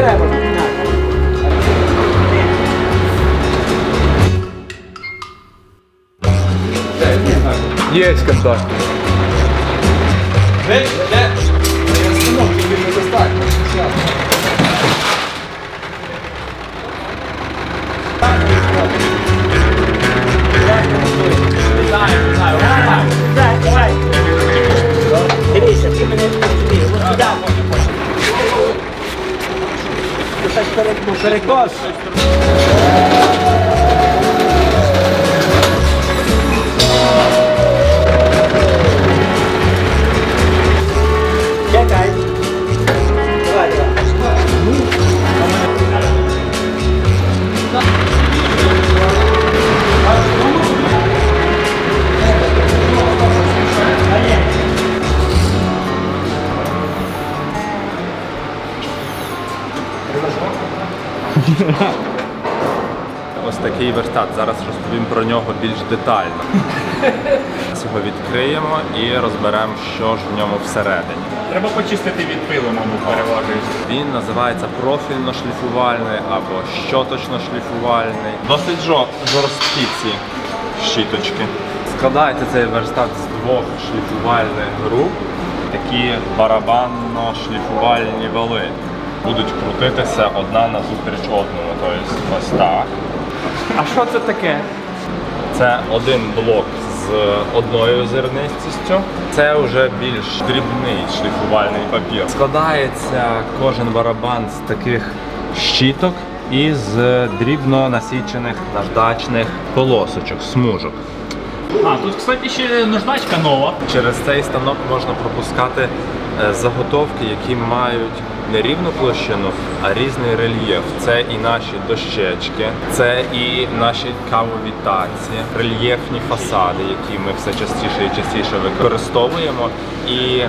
треба зупиняти. Є контакт. Де? nós. Ось такий верстат. Зараз розповім про нього більш детально. Його відкриємо і розберемо, що ж в ньому всередині. Треба почистити від пилу, мабуть, переважує. Він називається профільно-шліфувальний або щоточно-шліфувальний. Досить жо- жорсткі ці щіточки. Складається цей верстат з двох шліфувальних груп, такі барабанно-шліфувальні вали. Будуть крутитися одна назустріч одному. Тобто ось так. А що це таке? Це один блок з одною зернистістю. Це вже більш дрібний шліфувальний папір. Складається кожен барабан з таких щіток і з дрібно насічених наждачних полосочок, смужок. А, тут, кстати, ще наждачка нова. Через цей станок можна пропускати е, заготовки, які мають не рівну площину, а різний рельєф. Це і наші дощечки, це і наші кавові таці, рельєфні фасади, які ми все частіше і частіше використовуємо, і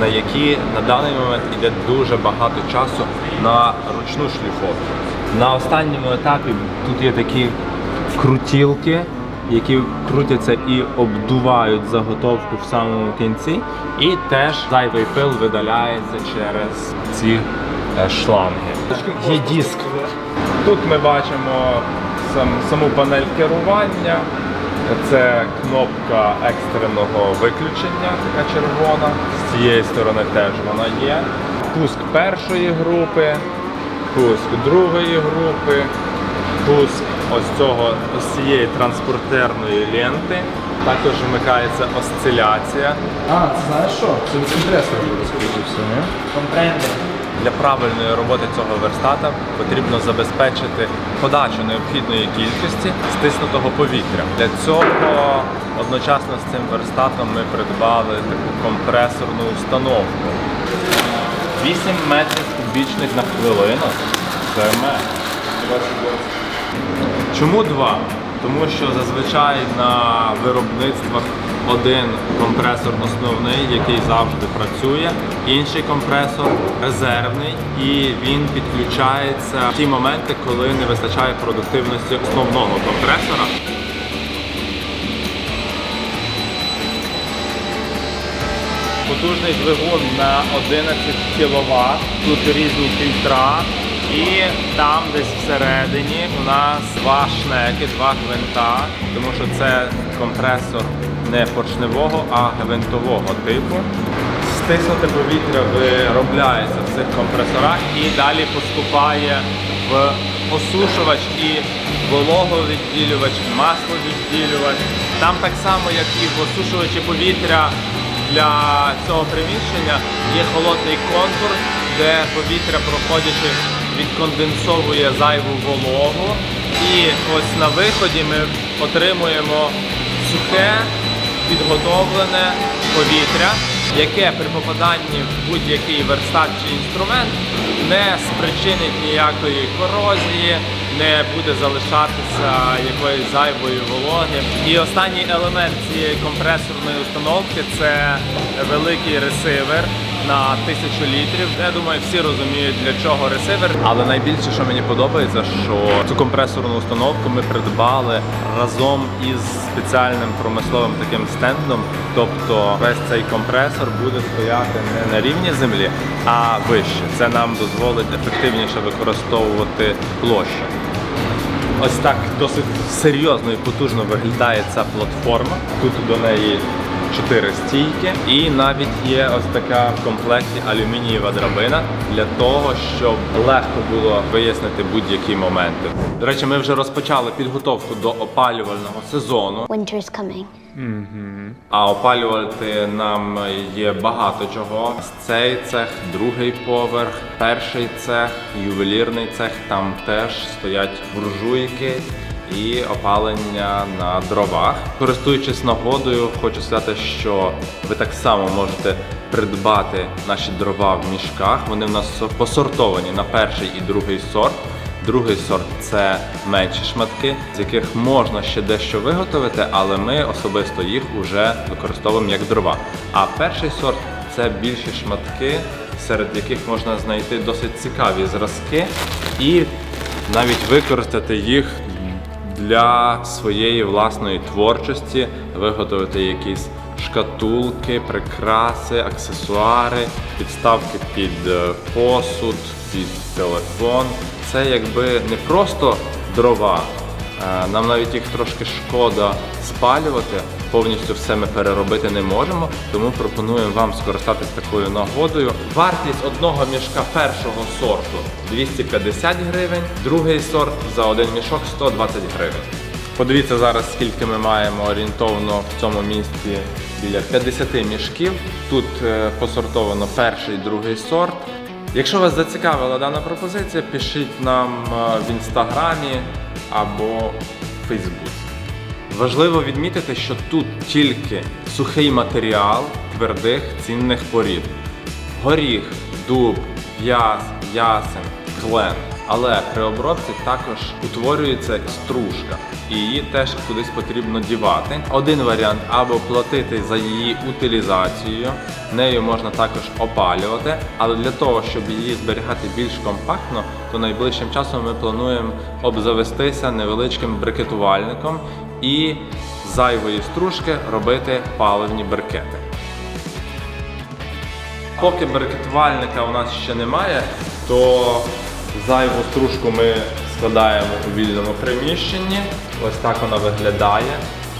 на які на даний момент йде дуже багато часу на ручну шліфовку. На останньому етапі тут є такі крутілки, які крутяться і обдувають заготовку в самому кінці, і теж зайвий пил видаляється через ці е, шланги. Є диск. Тут ми бачимо сам, саму панель керування. Це кнопка екстреного виключення, така червона. З цієї сторони теж вона є. Пуск першої групи, пуск другої групи, пуск ось цього ось цієї транспортерної ленти. Також вмикається осциляція. А, це знаєш що? Це від компресора буде, скоріше все, не? Компренди. Для правильної роботи цього верстата потрібно забезпечити подачу необхідної кількості стиснутого повітря. Для цього одночасно з цим верстатом ми придбали таку компресорну установку. 8 метрів кубічних на хвилину. Це меч. Чому два? Тому що зазвичай на виробництвах один компресор основний, який завжди працює, інший компресор резервний, і він підключається в ті моменти, коли не вистачає продуктивності основного компресора. Потужний двигун на 11 кВт, тут різні фільтра. І там десь всередині у нас два шнеки, два гвинта, тому що це компресор не поршневого, а гвинтового типу. Стиснуте повітря виробляється в цих компресорах і далі поступає в осушувач і вологовідділювач, масловідділювач. Там так само, як і в осушувачі повітря для цього приміщення є холодний контур, де повітря, проходячи, відконденсовує зайву вологу. І ось на виході ми отримуємо сухе, підготовлене повітря, яке при попаданні в будь-який верстат чи інструмент не спричинить ніякої корозії, не буде залишатися якоїсь зайвої вологи. І останній елемент цієї компресорної установки це великий ресивер, на тисячу літрів. Я думаю, всі розуміють для чого ресивер. Але найбільше, що мені подобається, що цю компресорну установку ми придбали разом із спеціальним промисловим таким стендом. Тобто весь цей компресор буде стояти не на рівні землі, а вище. Це нам дозволить ефективніше використовувати площу. Ось так досить серйозно і потужно виглядає ця платформа. Тут до неї чотири стійки, і навіть є ось така в комплекті алюмінієва драбина для того, щоб легко було вияснити будь-які моменти. До речі, ми вже розпочали підготовку до опалювального сезону. Winter's coming. А опалювати нам є багато чого. Цей цех, другий поверх, перший цех, ювелірний цех. Там теж стоять буржуйки і опалення на дровах. Користуючись нагодою, хочу сказати, що ви так само можете придбати наші дрова в мішках. Вони в нас посортовані на перший і другий сорт. Другий сорт це менші шматки, з яких можна ще дещо виготовити, але ми особисто їх вже використовуємо як дрова. А перший сорт це більші шматки, серед яких можна знайти досить цікаві зразки і навіть використати їх для своєї власної творчості, виготовити якісь шкатулки, прикраси, аксесуари, підставки під е, посуд, під телефон. Це якби не просто дрова. Е, Нам навіть їх трошки шкода спалювати, повністю все ми переробити не можемо, тому пропонуємо вам скористатись такою нагодою. Вартість одного мішка першого сорту 250 гривень, другий сорт за один мішок 120 гривень. Подивіться зараз, скільки ми маємо орієнтовно в цьому місці біля 50 мішків. Тут е, посортовано перший, другий сорт. Якщо вас зацікавила дана пропозиція, пишіть нам е, в інстаграмі або в Фейсбуці. Важливо відмітити, що тут тільки сухий матеріал твердих цінних порід. Горіх, дуб, в'яз, ясен, клен. Але при обробці також утворюється стружка, і її теж кудись потрібно дівати. Один варіант або платити за її утилізацію, нею можна також опалювати, але для того, щоб її зберігати більш компактно, то найближчим часом ми плануємо обзавестися невеличким брикетувальником і зайвої стружки робити паливні брикети. Поки брикетувальника у нас ще немає, то зайву стружку ми складаємо у вільному приміщенні. Ось так вона виглядає.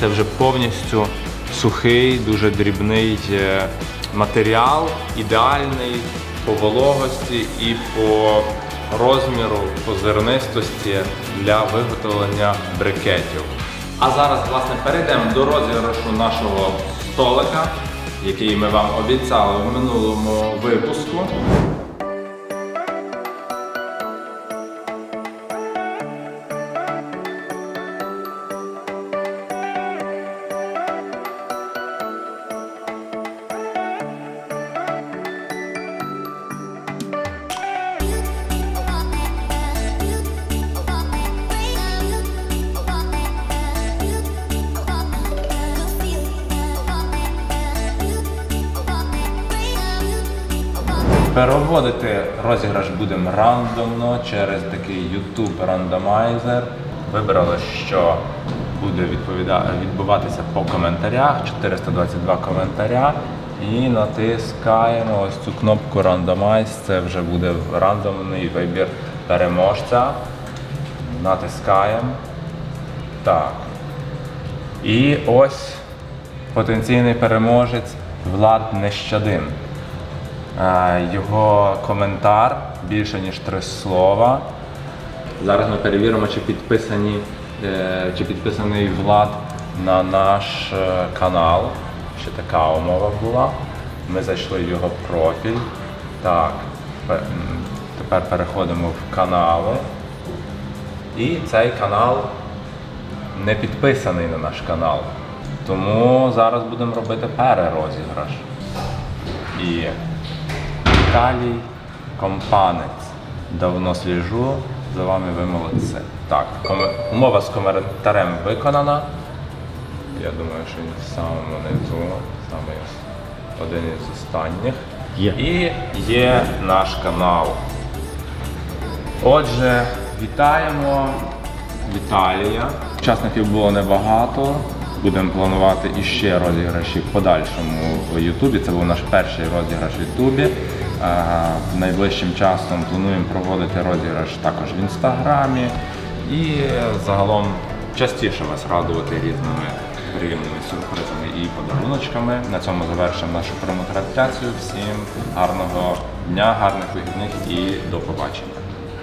Це вже повністю сухий, дуже дрібний е, матеріал, ідеальний по вологості і по розміру, по зернистості для виготовлення брикетів. А зараз, власне, перейдемо до розіграшу нашого столика, який ми вам обіцяли в минулому випуску. Переводити розіграш будемо рандомно через такий YouTube рандомайзер. Вибрали, що буде відбуватися по коментарях, 422 коментаря. І натискаємо ось цю кнопку Randomize. Це вже буде рандомний вибір переможця. Натискаємо. Так. І ось потенційний переможець Влад Нещадин. Е, Його коментар більше ніж три слова. Зараз ми перевіримо, чи підписані, е, чи підписаний Влад на наш е, канал. Ще така умова була. Ми зайшли в його профіль. Так, тепер переходимо в канали. І цей канал не підписаний на наш канал. Тому зараз будемо робити перерозіграш. І Віталій Компанець. Давно сліжу, за вами ви молодці. Так, умова з коментарем виконана. Я думаю, що він в самому низу, саме один із останніх. Є. І є наш канал. Отже, вітаємо Віталія. Учасників було небагато. Будемо планувати іще розіграші в подальшому в Ютубі. Це був наш перший розіграш в Ютубі. А, Найближчим часом плануємо проводити розіграш також в інстаграмі і загалом частіше вас радувати різними приємними сюрпризами і подаруночками. На цьому завершимо нашу пряму трансляцію. Всім гарного дня, гарних вихідних і до побачення.